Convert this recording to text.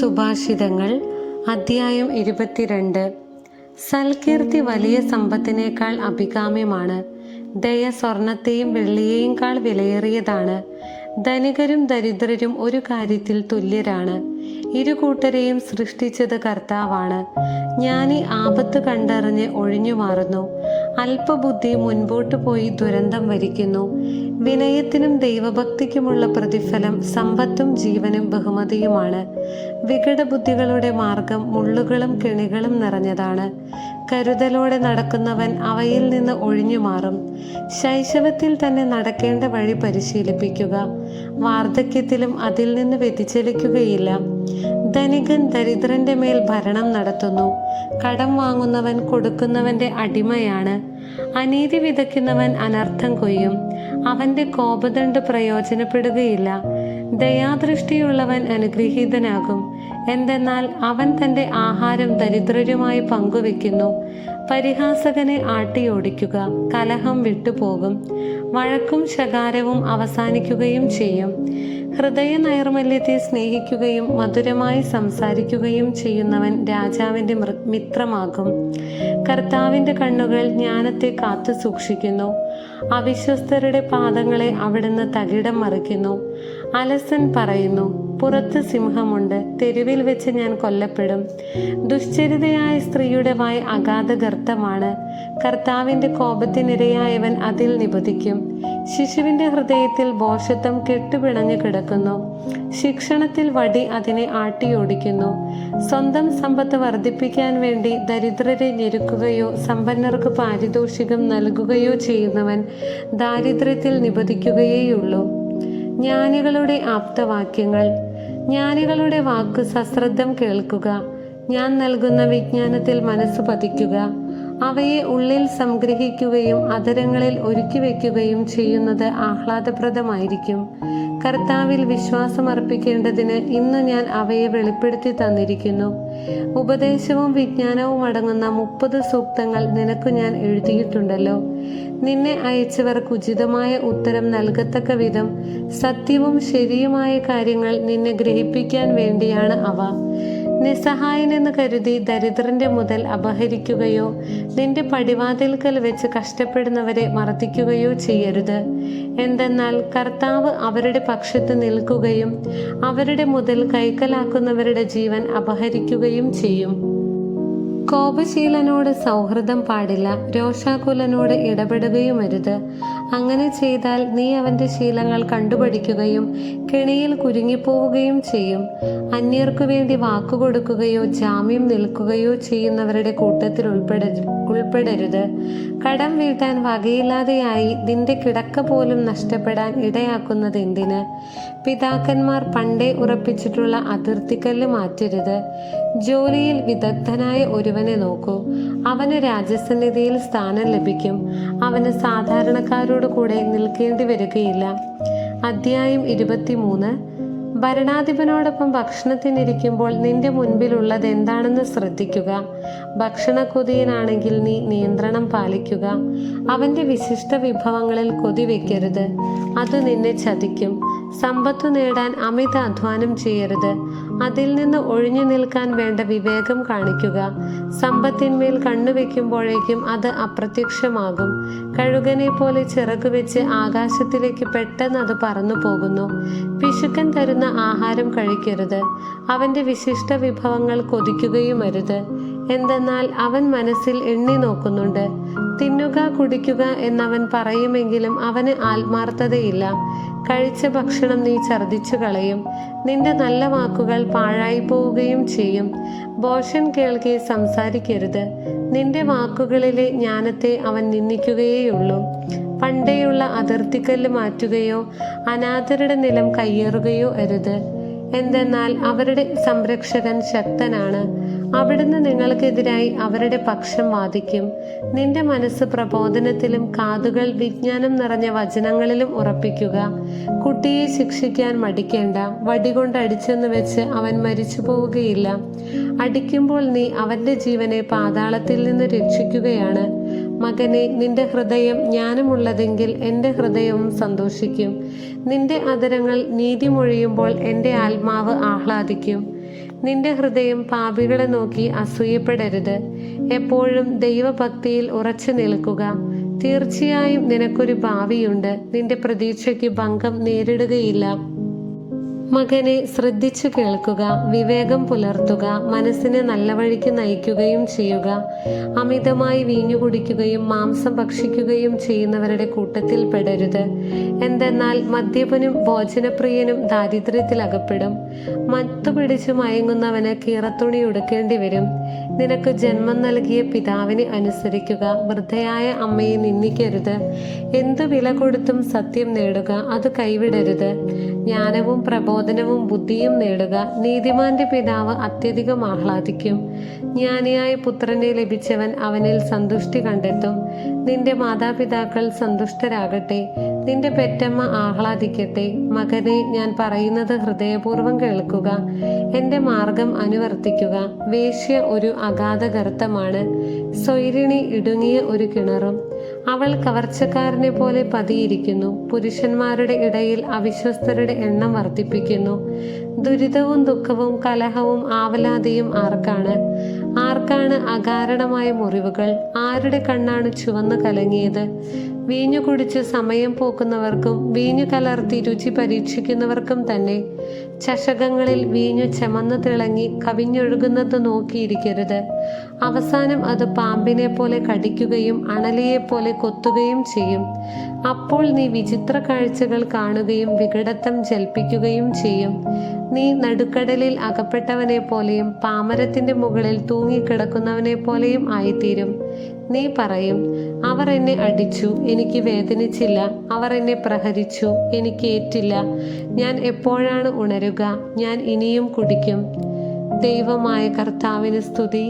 സുഭാഷിതങ്ങൾ അദ്ധ്യായം ഇരുപത്തിരണ്ട്. സൽകീർത്തി വലിയ സമ്പത്തിനേക്കാൾ അഭികാമ്യമാണ്. ദയ സ്വർണത്തെയും കാൾ വിലയേറിയതാണ്. ധനികരും ദരിദ്രരും ഒരു കാര്യത്തിൽ തുല്യരാണ്. ഇരു കൂട്ടരെയും സൃഷ്ടിച്ചത് കർത്താവാണ്. ജ്ഞാനി ആപത്ത് കണ്ടറിഞ്ഞ് ഒഴിഞ്ഞു മാറുന്നു അല്പബുദ്ധി മുൻപോട്ട് പോയി ദുരന്തം വരിക്കുന്നു. വിനയത്തിനും ദൈവഭക്തിക്കുമുള്ള പ്രതിഫലം സമ്പത്തും ജീവനും ബഹുമതിയുമാണ്. വികടബുദ്ധികളുടെ മാർഗം മുള്ളുകളും കെണികളും നിറഞ്ഞതാണ്. കരുതലോടെ നടക്കുന്നവൻ അവയിൽ നിന്ന് ഒഴിഞ്ഞു മാറും. ശൈശവത്തിൽ തന്നെ നടക്കേണ്ട വഴി പരിശീലിപ്പിക്കുക. വാർദ്ധക്യത്തിലും അതിൽ നിന്ന് വ്യതിചലിക്കുകയില്ല. ധനികൻ ദരിദ്രന്റെ മേൽ ഭരണം നടത്തുന്നു. കടം വാങ്ങുന്നവൻ കൊടുക്കുന്നവന്റെ അടിമയാണ്. അനീതി വിതയ്ക്കുന്നവൻ അനർത്ഥം കൊയ്യും. അവന്റെ കോപദണ്ഡ് പ്രയോജനപ്പെടുകയില്ല. ദയാദൃഷ്ടിയുള്ളവൻ അനുഗ്രഹീതനാകും. എന്തെന്നാൽ അവൻ തന്റെ ആഹാരം ദരിദ്രരുമായി പങ്കുവെക്കുന്നു പരിഹാസകനെ ആട്ടിയോടിക്കുക. കലഹം വിട്ടുപോകും. വഴക്കും ശകാരവും അവസാനിക്കുകയും ചെയ്യും. ഹൃദയ നൈർമല്യത്തെ സ്നേഹിക്കുകയും മധുരമായി സംസാരിക്കുകയും ചെയ്യുന്നവൻ രാജാവിന്റെ മിത്രമാകും. കർത്താവിന്റെ കണ്ണുകൾ ജ്ഞാനത്തെ കാത്തു സൂക്ഷിക്കുന്നു. അവിശ്വസ്തരുടെ പാദങ്ങളെ അവിടുന്ന് തകിടം മറിക്കുന്നു. അലസൻ പറയുന്നു പുറത്ത് സിംഹമുണ്ട്. തെരുവിൽ വെച്ച് ഞാൻ കൊല്ലപ്പെടും. ദുശ്ചരിതയായ സ്ത്രീയുടെ വായ് അഗാധ ഗർത്തമാണ്. കർത്താവിന്റെ കോപത്തിനിരയായവൻ അതിൽ നിബദിക്കും ശിശുവിന്റെ ഹൃദയത്തിൽ ബോഷത്വം കെട്ടുപിണഞ്ഞു കിടക്കുന്നു. ശിക്ഷണത്തിൽ വടി അതിനെ ആട്ടിയോടിക്കുന്നു. സ്വന്തം സമ്പത്ത് വർദ്ധിപ്പിക്കാൻ വേണ്ടി ദരിദ്രരെ ഞെരുക്കുകയോ സമ്പന്നർക്ക് പാരിതോഷികം നൽകുകയോ ചെയ്യുന്നവൻ ദാരിദ്ര്യത്തിൽ നിബദിക്കുകയേയുള്ളൂ ജ്ഞാനികളുടെ ആപ്തവാക്യങ്ങൾ. ജ്ഞാനികളുടെ വാക്ക് സശ്രദ്ധം കേൾക്കുക. ഞാൻ നൽകുന്ന വിജ്ഞാനത്തിൽ മനസ്സ് പതിക്കുക. അവയെ ഉള്ളിൽ സംഗ്രഹിക്കുകയും അധരങ്ങളിൽ ഒരുക്കി വയ്ക്കുകയും ചെയ്യുന്നത് ആഹ്ലാദപ്രദമായിരിക്കും. കർത്താവിൽ വിശ്വാസമർപ്പിക്കേണ്ടതിന് ഇന്ന് ഞാൻ അവയെ വെളിപ്പെടുത്തി തന്നിരിക്കുന്നു. ഉപദേശവും വിജ്ഞാനവും അടങ്ങുന്ന മുപ്പത് സൂക്തങ്ങൾ നിനക്ക് ഞാൻ എഴുതിയിട്ടുണ്ടല്ലോ. നിന്നെ അയച്ചവർക്ക് ഉചിതമായ ഉത്തരം നൽകത്തക്ക വിധം സത്യവും ശരിയുമായ കാര്യങ്ങൾ നിന്നെ ഗ്രഹിപ്പിക്കാൻ വേണ്ടിയാണ് അവ. നിസ്സഹായനെന്ന് കരുതി ദരിദ്രന്റെ മുതൽ അപഹരിക്കുകയോ നിന്റെ പടിവാതിൽക്കൽ വെച്ച് കഷ്ടപ്പെടുന്നവരെ മർദ്ദിക്കുകയോ ചെയ്യരുത്. എന്തെന്നാൽ കർത്താവ് അവരുടെ പക്ഷത്ത് നിൽക്കുകയും അവരുടെ മുതൽ കൈക്കലാക്കുന്നവരുടെ ജീവൻ അപഹരിക്കുകയും ചെയ്യും. കോപശീലനോട് സൗഹൃദം പാടില്ല രോഷാകുലനോട് ഇടപെടുകയുമരുത്. അങ്ങനെ ചെയ്താൽ നീ അവന്റെ ശീലങ്ങൾ കണ്ടുപഠിക്കുകയും കെണിയിൽ കുരുങ്ങിപ്പോവുകയും ചെയ്യും. അന്യർക്കു വേണ്ടി വാക്കുകൊടുക്കുകയോ ജാമ്യം നിൽക്കുകയോ ചെയ്യുന്നവരുടെ കൂട്ടത്തിൽ ഉൾപ്പെട ഉൾപ്പെടരുത്. കടം വീട്ടാൻ വകയില്ലാതെയായി നിന്റെ കിടക്ക പോലും നഷ്ടപ്പെടാൻ ഇടയാക്കുന്നത് എന്തിന്? പിതാക്കന്മാർ പണ്ടേ ഉറപ്പിച്ചിട്ടുള്ള അതിർത്തിക്കല്ല് മാറ്റരുത്. ജോലിയിൽ വിദഗ്ധനായ ഒരുവനെ നോക്കൂ. അവന് രാജസന്നിധിയിൽ സ്ഥാനം ലഭിക്കും. അവന് സാധാരണക്കാരോട് കൂടെ നിൽക്കേണ്ടി വരികയില്ല. അധ്യായം ഇരുപത്തിമൂന്ന്. ഭരണാധിപനോടൊപ്പം ഭക്ഷണത്തിനിരിക്കുമ്പോൾ നിന്റെ മുൻപിലുള്ളത് എന്താണെന്ന് ശ്രദ്ധിക്കുക. ഭക്ഷണ കൊതിയനാണെങ്കിൽ നീ നിയന്ത്രണം പാലിക്കുക. അവന്റെ വിശിഷ്ട വിഭവങ്ങളിൽ കൊതി വെക്കരുത്. അത് നിന്നെ ചതിക്കും. സമ്പത്തു നേടാൻ അമിത അധ്വാനം ചെയ്യരുത്. അതിൽ നിന്ന് ഒഴിഞ്ഞു നിൽക്കാൻ വേണ്ട വിവേകം കാണിക്കുക. സമ്പത്തിന്മേൽ കണ്ണുവെക്കുമ്പോഴേക്കും അത് അപ്രത്യക്ഷമാകും. കഴുകനെ പോലെ ചിറകു വെച്ച് ആകാശത്തിലേക്ക് പെട്ടെന്ന് അത് പറന്നു പോകുന്നു. പിശുക്കൻ തരുന്ന ആഹാരം കഴിക്കരുത്. അവന്റെ വിശിഷ്ട വിഭവങ്ങൾ കൊതിക്കുകയുമരുത് എന്തെന്നാൽ അവൻ മനസ്സിൽ എണ്ണി നോക്കുന്നുണ്ട്. തിന്നുക കുടിക്കുക എന്നവൻ പറയുമെങ്കിലും അവന് ആത്മാർത്ഥതയില്ല. കഴിച്ച ഭക്ഷണം നീ ഛർദിച്ചു കളയും. നിന്റെ നല്ല വാക്കുകൾ പാഴായി പോവുകയും ചെയ്യും. ബോഷൻ കേൾക്കെ സംസാരിക്കരുത്. നിന്റെ വാക്കുകളിലെ ജ്ഞാനത്തെ അവൻ നിന്ദിക്കുകയേയുള്ളൂ. പണ്ടേയുള്ള അതിർത്തിക്കല്ല് മാറ്റുകയോ അനാഥരുടെ നിലം കയ്യേറുകയോ അരുത്. എന്തെന്നാൽ അവരുടെ സംരക്ഷകൻ ശക്തനാണ്. അവിടുന്ന് നിങ്ങൾക്കെതിരായി അവരുടെ പക്ഷം വാദിക്കും. നിന്റെ മനസ്സ് പ്രബോധനത്തിലും കാതുകൾ വിജ്ഞാനം നിറഞ്ഞ വചനങ്ങളിലും ഉറപ്പിക്കുക. കുട്ടിയെ ശിക്ഷിക്കാൻ മടിക്കേണ്ട. വടികൊണ്ട് അടിച്ചെന്ന് വെച്ച് അവൻ മരിച്ചു പോവുകയില്ല. അടിക്കുമ്പോൾ നീ അവന്റെ ജീവനെ പാതാളത്തിൽ നിന്ന് രക്ഷിക്കുകയാണ്. മകനെ നിന്റെ ഹൃദയം ജ്ഞാനമുള്ളതെങ്കിൽ എന്റെ ഹൃദയവും സന്തോഷിക്കും. നിന്റെ അതരങ്ങൾ നീതി മൊഴിയുമ്പോൾ എന്റെ ആത്മാവ് ആഹ്ലാദിക്കും. നിന്റെ ഹൃദയം പാപികളെ നോക്കി അസൂയപ്പെടരുത്. എപ്പോഴും ദൈവഭക്തിയിൽ ഉറച്ചു നിൽക്കുക. തീർച്ചയായും നിനക്കൊരു ഭാവിയുണ്ട്. നിന്റെ പ്രതീക്ഷയ്ക്ക് ഭംഗം നേരിടുകയില്ല. മകനെ ശ്രദ്ധിച്ചു കേൾക്കുക വിവേകം പുലർത്തുക മനസ്സിനെ നല്ല വഴിക്ക് നയിക്കുകയും ചെയ്യുക. അമിതമായി വീഞ്ഞു കുടിക്കുകയും മാംസം ഭക്ഷിക്കുകയും ചെയ്യുന്നവരുടെ കൂട്ടത്തിൽ പെടരുത്. എന്തെന്നാൽ മദ്യപനും ഭോജനപ്രിയനും ദാരിദ്ര്യത്തിൽ അകപ്പെടും മത്തു പിടിച്ചു മയങ്ങുന്നവന് കീറത്തുണി ഉടുക്കേണ്ടി വരും. നിനക്ക് ജന്മം നൽകിയ പിതാവിനെ അനുസരിക്കുക. വൃദ്ധയായ അമ്മയെ നിന്ദിക്കരുത്. എന്തു വില കൊടുത്തും സത്യം നേടുക. അത് കൈവിടരുത്. ജ്ഞാനവും പ്രബോധനവും ബുദ്ധിയും നേടുക നീതിമാന്റെ പിതാവ് അത്യധികം ആഹ്ലാദിക്കും. ജ്ഞാനിയായ പുത്രനെ ലഭിച്ചവൻ അവനിൽ സന്തുഷ്ടി കണ്ടെത്തും. നിന്റെ മാതാപിതാക്കൾ സന്തുഷ്ടരാകട്ടെ നിന്റെ പെറ്റമ്മ ആഹ്ലാദിക്കട്ടെ. മകനെ ഞാൻ പറയുന്നത് ഹൃദയപൂർവം കേൾക്കുക എന്റെ മാർഗം അനുവർത്തിക്കുക. വേശ്യ ഒരു അഗാധ ഗർത്തമാണ് സ്വൈരിണി ഇടുങ്ങിയ ഒരു കിണറും അവൾ കവർച്ചക്കാരനെ പോലെ പതിയിരിക്കുന്നു. പുരുഷന്മാരുടെ ഇടയിൽ അവിശ്വസ്തരുടെ എണ്ണം വർദ്ധിപ്പിക്കുന്നു. ദുരിതവും ദുഃഖവും കലഹവും ആവലാതിയും ആർക്കാണ്? ആർക്കാണ് അകാരണമായ മുറിവുകൾ? ആരുടെ കണ്ണാണ് ചുവന്നു കലങ്ങിയത്? വീഞ്ഞു കുടിച്ച് സമയം പോക്കുന്നവർക്കും വീഞ്ഞു കലർത്തി രുചി പരീക്ഷിക്കുന്നവർക്കും തന്നെ ചഷകങ്ങളിൽ വീഞ്ഞു ചമന്ന് തിളങ്ങി കവിഞ്ഞൊഴുകുന്നത് നോക്കിയിരിക്കരുത്. അവസാനം അത് പാമ്പിനെ പോലെ കടിക്കുകയും അണലിയെ പോലെ കൊത്തുകയും ചെയ്യും. അപ്പോൾ നീ വിചിത്ര കാഴ്ചകൾ കാണുകയും വികടത്തം ജൽപ്പിക്കുകയും ചെയ്യും. നീ നടുക്കടലിൽ അകപ്പെട്ടവനെ പോലെയും പാമരത്തിന്റെ മുകളിൽ തൂങ്ങിക്കിടക്കുന്നവനെ പോലെയും ആയിത്തീരും. നീ പറയും അവർ എന്നെ അടിച്ചു എനിക്ക് വേദനിച്ചില്ല അവർ എന്നെ പ്രഹരിച്ചു എനിക്ക് ഏറ്റില്ല. ഞാൻ എപ്പോഴാണ് ഉണരുക? ഞാൻ ഇനിയും കുടിക്കും. ദൈവമായ കർത്താവിന് സ്തുതി.